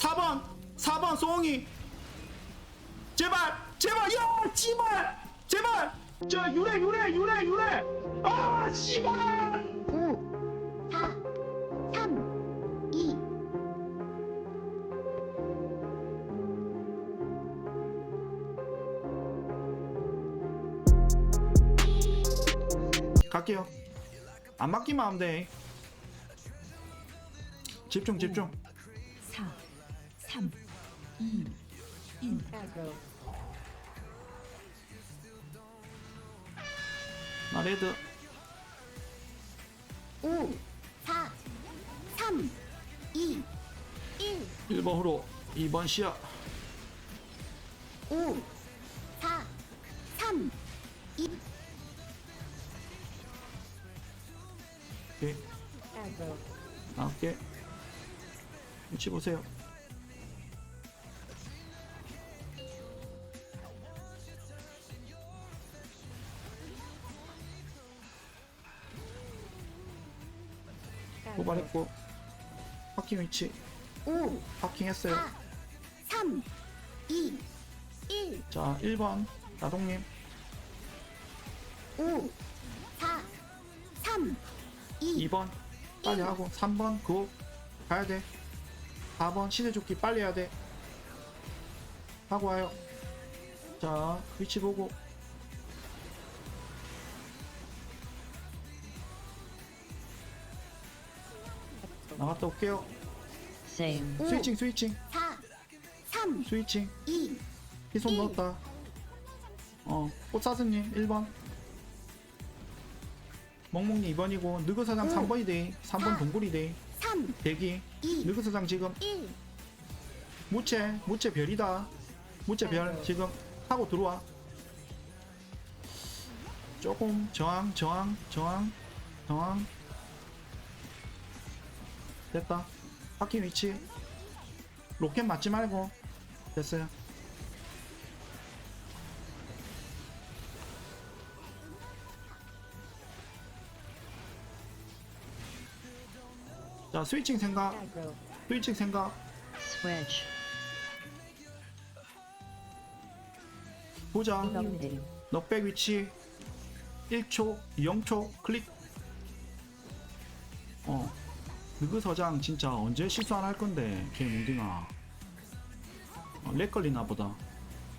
4번 4번 송이. 제발 제발 야 씨발 제발. 자 유래 유래 유래 유래. 아 씨발. 5, 4, 3, 2, 갈게요. 안 맞기만 하면 돼. 집중 집중. 4, 3, 2, 1. 나 레드. 5, 4, 3, 2, 1, 1번으로 2번 시야. 5, 4, 3, 2, 오케이. 나올게. 위치 보세요 도발했고. 파킹 위치. 5, 파킹했어요. 4, 3, 2, 1, 자 1번. 나동님. 5, 4, 3, 2, 2번. 빨리 하고. 3번. 그거 가야 돼. 4번. 시대조끼 빨리 해야 돼. 하고 와요. 자 위치 보고 나갔다 올게요. Same. 5, 스위칭 스위칭. 4, 3, 스위칭. 2, 희손 일. 넣었다. 어 꽃사슴님 1번. 멍멍님 2번이고 느그사장 오. 3번이대 3번 사. 동굴이대 3, 대기. 2, 느그사장 지금. 1, 무채 무채 별이다. 무채 별 지금 하고 들어와. 조금 저항 저항 저항 저항 됐다. 바퀴 위치. 로켓 맞지 말고. 됐어요. 자 스위칭 생각. 스위칭 생각. 보자. Updating. 넉백 위치. 1초 0초 클릭 느그 서장 진짜 언제 실수 안 할 건데 게임 딩아 어, 렉 걸리나 보다.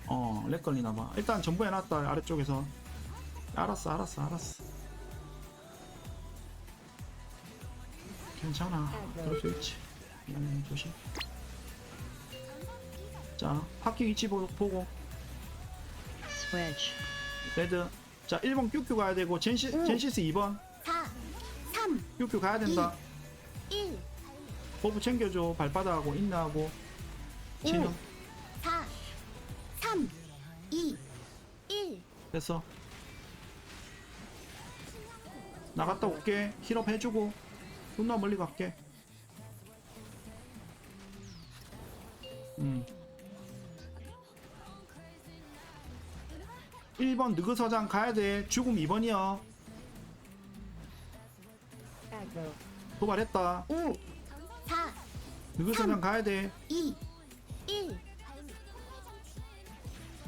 어 렉 걸리나 봐. 일단 전부 해놨다 아래쪽에서. 알았어 알았어 알았어. 괜찮아. 그럴 수 있지. 음, 조심. 자 파킹 위치 보- 보고. Switch. 레드. 자 1번 큐큐 가야 되고 젠시, 오. 젠시스 2번. 4, 3, 큐큐 가야 된다 1, 버프 챙겨줘. 발바닥하고 인나하고. 진영 4, 3, 2, 1, 됐어. 나갔다 올게. 힐업 해주고. 존나 멀리 갈게. 음. 1번 느그서장 가야돼. 죽음 2번이야 도발했다 5, 4, 느그서장 가야 돼 2, 1,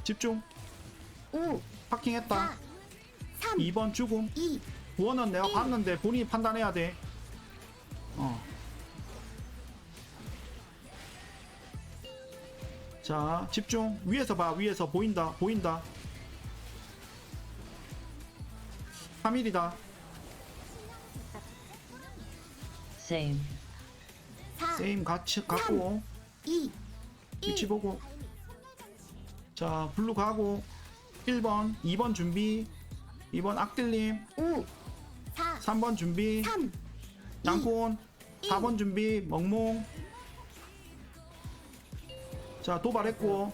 집중 5, 파킹했다 4, 3, 2번 죽음 2, 구원은 내가 일. 봤는데 본인이 판단해야 돼. 어. 자, 집중. 위에서 봐. 위에서 보인다. 보인다. 3일이다. Same. 4, 세임 같이 갖고. 2, 위치 1, 보고. 자, 블루 가고. 1번, 2번 준비. 2번 악딜님, 5, 4, 3번 준비. 3, 양꾼 4번 준비. 멍몽. 자 도발했고.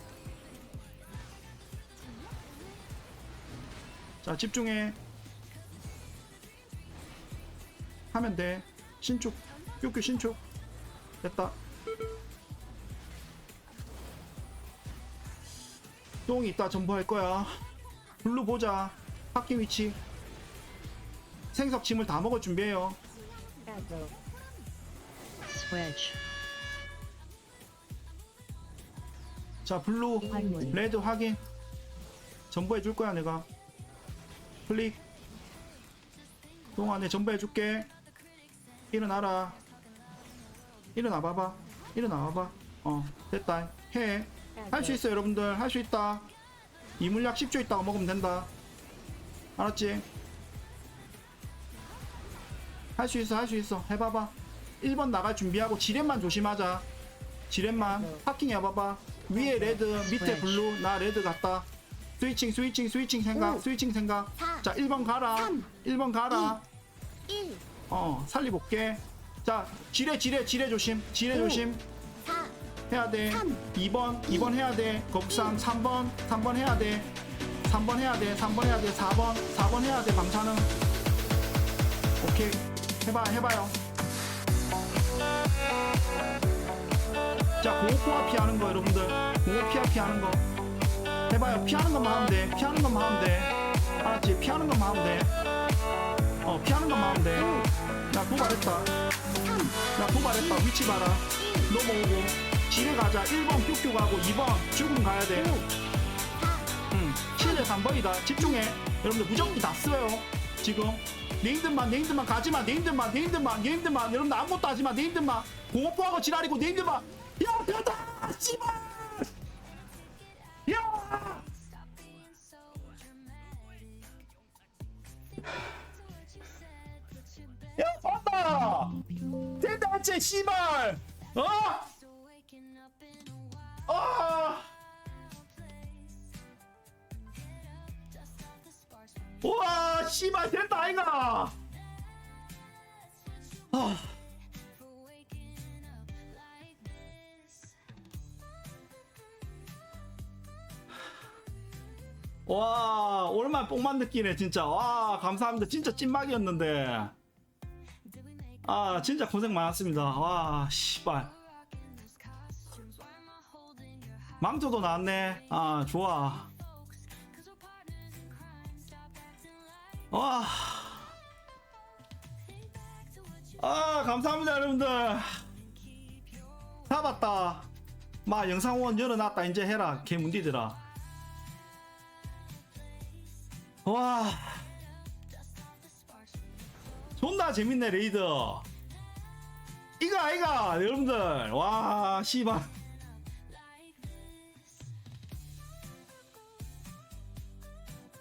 자 집중해. 하면 돼 신축. 큐큐 신축. 됐다. 똥이 있다. 전부할 거야. 블루 보자. 파킹 위치. 생석 짐을 다 먹을 준비해요. 자 블루. 레드 확인. 전부해 줄 거야 내가. 클릭. 동안에 전부해 줄게 일어나라. 일어나 봐봐. 일어나 봐봐. 어 됐다. 해. 할 수 있어 여러분들. 할 수 있다. 이물약 10초 있다가 먹으면 된다. 알았지? 할 수 있어 할 수 있어. 해봐봐. 1번 나갈 준비하고 지렛만 조심하자. 지렛만 파킹 해봐봐. 위에 레드 밑에 블루. 나 레드 갔다. 스위칭 스위칭 스위칭 생각 오. 스위칭 생각. 사. 자 1번 가라. 삼. 1번 가라. 1 어 살리볼게. 자 지뢰 지뢰 지뢰 조심. 지뢰 오. 조심. 4 해야 돼. 삼. 2번 2번 해야 돼. 거북상 3번 3번 해야 돼. 3번 해야 돼 3번 해야 돼 4번 4번 해야 돼 방사능 오케이. 해봐 해봐요. 자 공포화 피하는 거 여러분들. 공포 피하 피하는 거. 해봐요. 피하는 것만 하면 돼. 피하는 것만 하면 돼. 알았지? 피하는 것만 하면 돼 3나 도발했다. 위치 봐라. 넘어오고. 지뢰 가자. 1번 큐큐 가고 2번 죽음 가야 돼. 5 4 응. 실내 3번이다. 집중해. 여러분들 무적기 다 써요. 지금. 네임들만 네임들만 가지마. 네임들만 네임들만 네임들만. 여러분들 아무것도 하지마. 네임들만. 공업포하고 지랄이고 네임들만. 야 됐다! 씨발 했지, 씨발! 어? 아! 우와, 씨발, 됐다, 아이가! 아. 와, 오랜만에 뽕만 느끼네, 진짜. 와, 감사합니다. 진짜 찐막이었는데. 아, 진짜 고생 많았습니다. 와, 씨발. 망토도 나왔네. 아, 좋아. 와. 아, 감사합니다, 여러분들. 잡았다. 마, 영상 원 열어놨다. 이제 해라. 개문디들아. 와. 존나 재밌네, 레이드. 이거, 아이가, 여러분들. 와, 씨발.